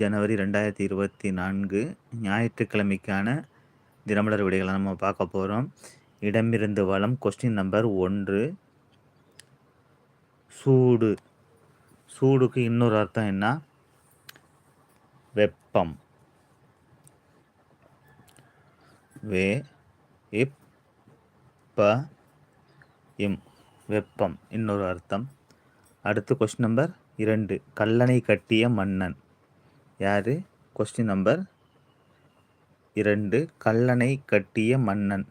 ஜனவரி ரெண்டாயிரத்தி இருபத்தி நான்கு ஞாயிற்றுக்கிழமைக்கான தினமலர் விடைகளை நம்ம பார்க்க போகிறோம் இடமிருந்து வளம் கொஸ்டின் நம்பர் ஒன்று. சூடு. சூடுக்கு இன்னொரு அர்த்தம் என்ன? வெப்பம். வே இப் ப இம். வெப்பம். இன்னொரு அர்த்தம். அடுத்து கொஸ்டின் நம்பர் இரண்டு. கல்லணை கட்டிய மன்னன். யார்? கொஸ்டின் நம்பர் இரண்டு. கல்லணை கட்டிய மன்னன்.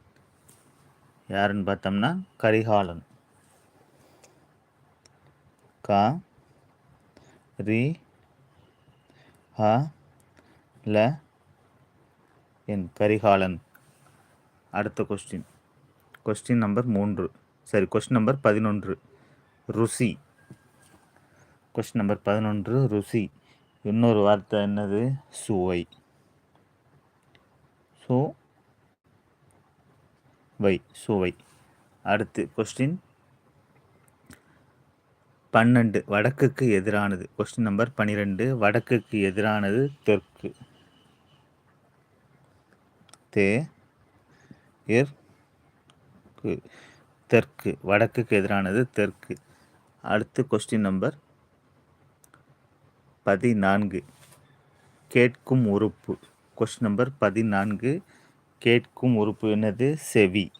யாருன்னு பார்த்தோம்னா கரிகாலன். கா ரி ஹ ல என் கரிகாலன். அடுத்த கொஸ்டின் கொஸ்டின் நம்பர் மூன்று. சரி கொஸ்டின் நம்பர் பதினொன்று. ருசி. கொஸ்டின் நம்பர் பதினொன்று ருசி. இன்னொரு வார்த்தை என்னது? சுவை. சு வை சுவை. அடுத்து கொஸ்டின் பன்னெண்டு வடக்குக்கு எதிரானது. கொஸ்டின் நம்பர் பன்னிரெண்டு வடக்குக்கு எதிரானது தெற்கு. தே தெற்கு. வடக்குக்கு எதிரானது தெற்கு. அடுத்து கொஸ்டின் நம்பர் பதினான்கு. கேட்கும் உறுப்பு. கொஸ்டின் நம்பர் பதினான்கு. கேட்கும் உறுப்பு என்னது? செவி.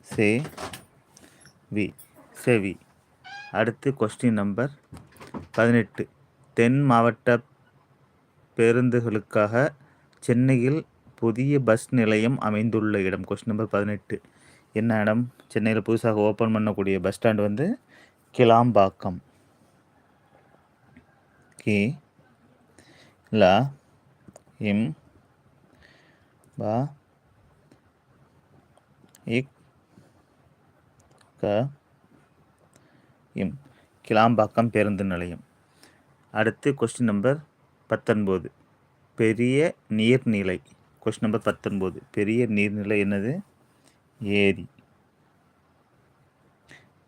சே வி செவி. அடுத்து கொஸ்டின் நம்பர் பதினெட்டு. தென் மாவட்ட பேருந்துகளுக்காக சென்னையில் புதிய பஸ் நிலையம் அமைந்துள்ள இடம். கொஸ்டின் நம்பர் பதினெட்டு. என்ன இடம்? சென்னையில் புதுசாக ஓப்பன் பண்ணக்கூடிய பஸ் ஸ்டாண்ட் வந்து கிளாம்பாக்கம். கி. ல. இம். ப. இக். க. இம். கிளாம்பாக்கம் பேருந்து நிலையம். அடுத்து கொஸ்டின் நம்பர் பத்தொன்பது. பெரிய நீர்நிலை. கொஸ்டின் நம்பர் பத்தொன்பது. பெரிய நீர்நிலை என்னது? ஏரி.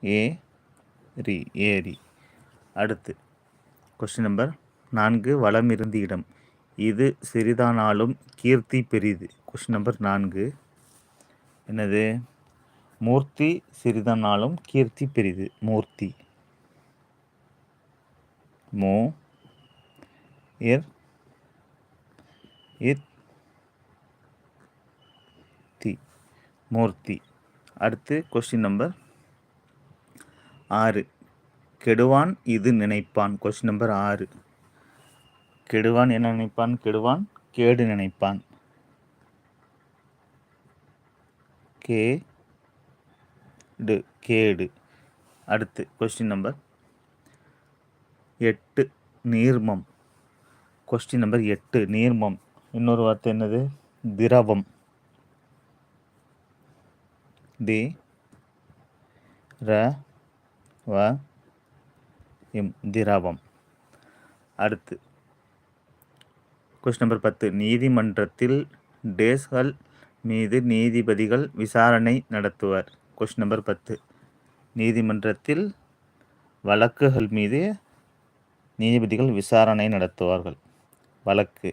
ஏ. ரி ஏரி அடுத்து. கொஸ்டின் நம்பர் நான்கு வளம் இருந்து இடம். இது சிறிதானாலும் கீர்த்தி பெரிது. கொஸ்டின் நம்பர் நான்கு. என்னது? மூர்த்தி சிறிதானாலும் கீர்த்தி பெரிது. மூர்த்தி. மோ. இர். இத் தி. மூர்த்தி. அடுத்து கொஸ்டின் நம்பர் ஆறு. கெடுவான் இது நினைப்பான்? கொஸ்டின் நம்பர் ஆறு. கெடுவான் என்ன நினைப்பான்? கெடுவான் கேடு நினைப்பான். கே டு கேடு. அடுத்து கொஸ்டின் நம்பர் எட்டு நீர்மம். கொஸ்டின் நம்பர் எட்டு நீர்மம். இன்னொரு வார்த்தை என்னது? திரவம். தி ர வ இம் திரவம். அடுத்து கொஸ்டின் நம்பர் பத்து. நீதிமன்றத்தில் டேஸ்கள் மீது நீதிபதிகள் விசாரணை நடத்துவர். கொஸ்டின் நம்பர் பத்து. நீதிமன்றத்தில் வழக்குகள் மீது நீதிபதிகள் விசாரணை நடத்துவார்கள். வழக்கு.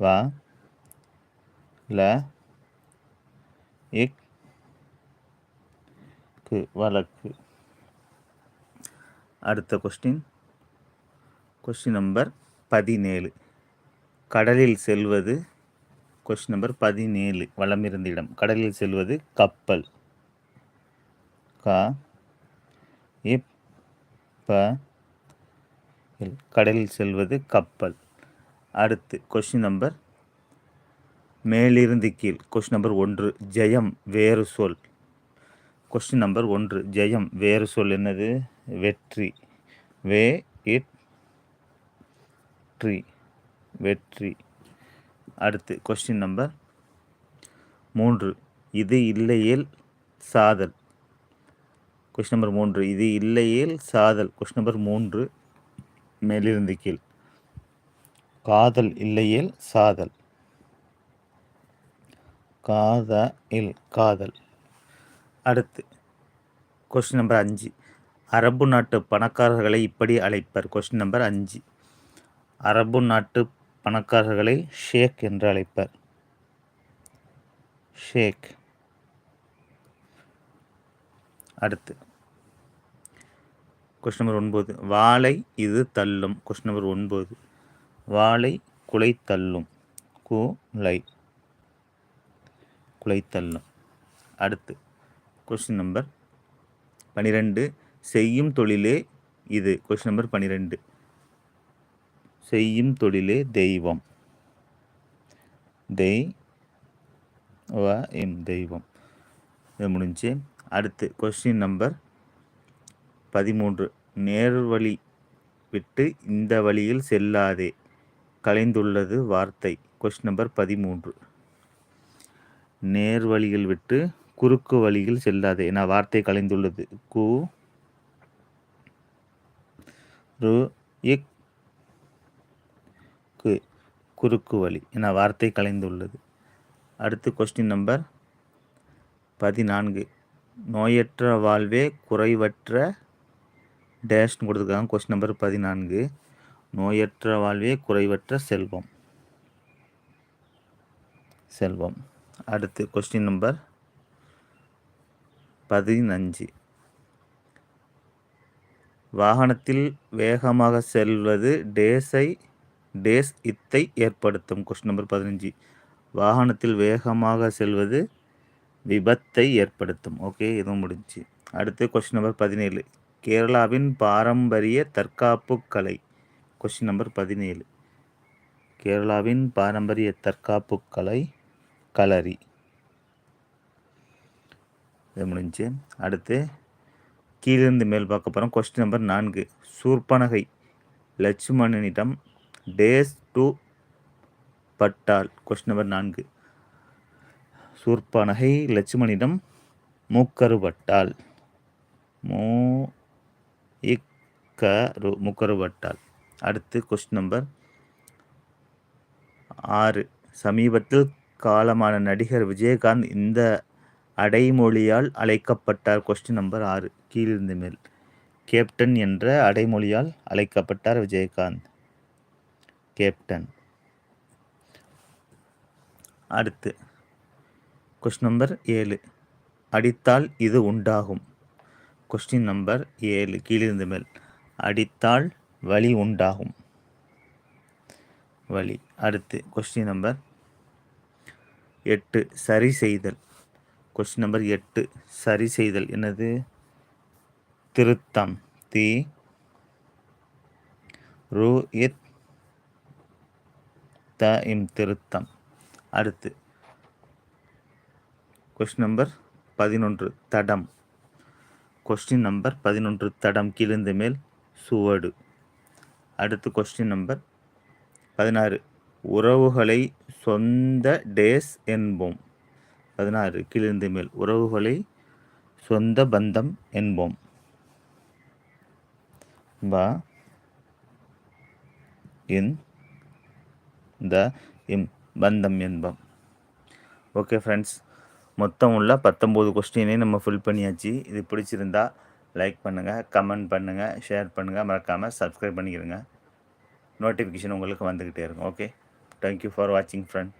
வ ல இக் வழக்கு அடுத்த கொஸ்டின் கொஸ்டின் நம்பர் பதினேழு. கடலில் செல்வது கொஸ்டின் நம்பர் பதினேழு. வளமிருந்த இடம். கடலில் செல்வது கப்பல். கா இப்ப கடலில் செல்வது கப்பல். அடுத்து கொஸ்டின் நம்பர் மேலிருந்து கீழ். கொஸ்டின் நம்பர் ஒன்று. ஜெயம் வேறு சொல். கொஸ்டின் நம்பர் ஒன்று. ஜெயம் வேறு சொல் என்னது? வெற்றி. வே இட் ட்ரீ. வெற்றி. அடுத்து கொஸ்டின் நம்பர் மூன்று. இது இல்லையேல் சாதல். கொஸ்டின் நம்பர் மூன்று. இது இல்லையேல் சாதல். கொஸ்டின் நம்பர் மூன்று மேலிருந்து கீழ். காதல் இல்லையேல் சாதல். காத இல் காதல். அடுத்து கொஸ்டின் நம்பர் அஞ்சு. அரபு நாட்டு பணக்காரர்களை இப்படி அழைப்பர். கொஸ்டின் நம்பர் அஞ்சு. அரபு நாட்டு பணக்காரர்களை ஷேக் என்று அழைப்பர். ஷேக். அடுத்து கொஸ்டின் நம்பர் ஒன்பது. வாழை இது தள்ளும். கொஸ்டின் நம்பர் ஒன்பது. வாழை குலை தள்ளும். குலை. குலை தள்ளும். அடுத்து கொஸ்டின் நம்பர் பனிரெண்டு. செய்யும் தொழிலே இது. கொஸ்டின் நம்பர் பனிரெண்டு. செய்யும் தொழிலே தெய்வம். தெய் வ எம் தெய்வம். இது முடிஞ்சு அடுத்து கொஸ்டின் நம்பர் பதிமூன்று. நேர்வழி விட்டு இந்த வழியில் செல்லாதே. கலைந்துள்ளது வார்த்தை. கொஸ்டின் நம்பர் பதிமூன்று. நேர் வழியில் விட்டு குறுக்கு வழியில் செல்லாதே. என வார்த்தை கலைந்துள்ளது. கு. ரு. இக். கு. குறுக்கு வழி. என வார்த்தை கலைந்துள்ளது. அடுத்து கொஸ்டின் நம்பர் பதினான்கு. நோயற்ற வாழ்வே குறைவற்ற டேஷ்னு கொடுத்துருக்காங்க. கொஸ்டின் நம்பர் பதினான்கு. நோயற்ற வாழ்வே குறைவற்ற செல்வம். செல்வம். அடுத்து கொஸ்டின் நம்பர் பதினஞ்சு. வாகனத்தில் வேகமாக செல்வது டேஸை டேஸ் இத்தை ஏற்படுத்தும். கொஸ்டின் நம்பர் பதினஞ்சு. வாகனத்தில் வேகமாக செல்வது விபத்தை ஏற்படுத்தும். ஓகே இதுவும் முடிஞ்சு. அடுத்து கொஸ்டின் நம்பர் பதினேழு. கேரளாவின் பாரம்பரிய தற்காப்பு கலை. கொஸ்டின் நம்பர் பதினேழு. கேரளாவின் பாரம்பரிய தற்காப்பு கலை களரி இது முடிஞ்சு அடுத்து கீழிருந்து மேல் பார்க்க போகிறோம் கொஸ்டின் நம்பர் நான்கு. சூர்பனகை லட்சுமணனிடம் டேஸ் டு பட்டால். கொஸ்டின் நம்பர் நான்கு. சூர்பனகை லட்சுமணிடம் மூக்கருபட்டால் மூ இக்கரு முக்கருபட்டால் அடுத்து கொஸ்டின் நம்பர் ஆறு. சமீபத்தில் காலமான நடிகர் விஜயகாந்த் இந்த அடைமொழியால் அழைக்கப்பட்டார். கொஸ்டின் நம்பர் ஆறு. கீழிருந்து மேல். கேப்டன் என்ற அடைமொழியால் அழைக்கப்பட்டார் விஜயகாந்த். கேப்டன் அடுத்து. கொஸ்டின் நம்பர் ஏழு. அடித்தால் இது உண்டாகும். கொஸ்டின் நம்பர் ஏழு. கீழிருந்து மேல். அடித்தால் வழி உண்டாகும். வழி அடுத்து. கொஸ்டின் நம்பர் எட்டு. சரி செய்தல். கொஸ்டின் நம்பர் எட்டு. சரி செய்தல். என்னது? திருத்தம். தி. ரூ. இத். த. இம். திருத்தம். அடுத்து. கொஸ்டின் நம்பர் பதினொன்று. தடம். கொஸ்டின் நம்பர் பதினொன்று. தடம். கிழிந்து மேல் சுவடு. அடுத்து கொஸ்டின் நம்பர் பதினாறு. உறவுகளை சொந்த டேஸ் என்போம். பதினாறு கீழிருந்து மேல். உறவுகளை சொந்த பந்தம் என்போம். ப இன் த இம் பந்தம் என்போம். Okay friends. மொத்தம் உள்ள பத்தொம்போது கொஸ்டினே நம்ம ஃபில் பண்ணியாச்சு. இது பிடிச்சிருந்தா லைக் பண்ணுங்கள் கமெண்ட் பண்ணுங்கள் ஷேர் பண்ணுங்கள் மறக்காமல் சப்ஸ்கிரைப் பண்ணிக்கிறங்க நோட்டிஃபிகேஷன் உங்களுக்கு வந்துக்கிட்டே இருக்கும். ஓகே தேங்க்யூ ஃபார் வாட்சிங் ஃப்ரெண்ட்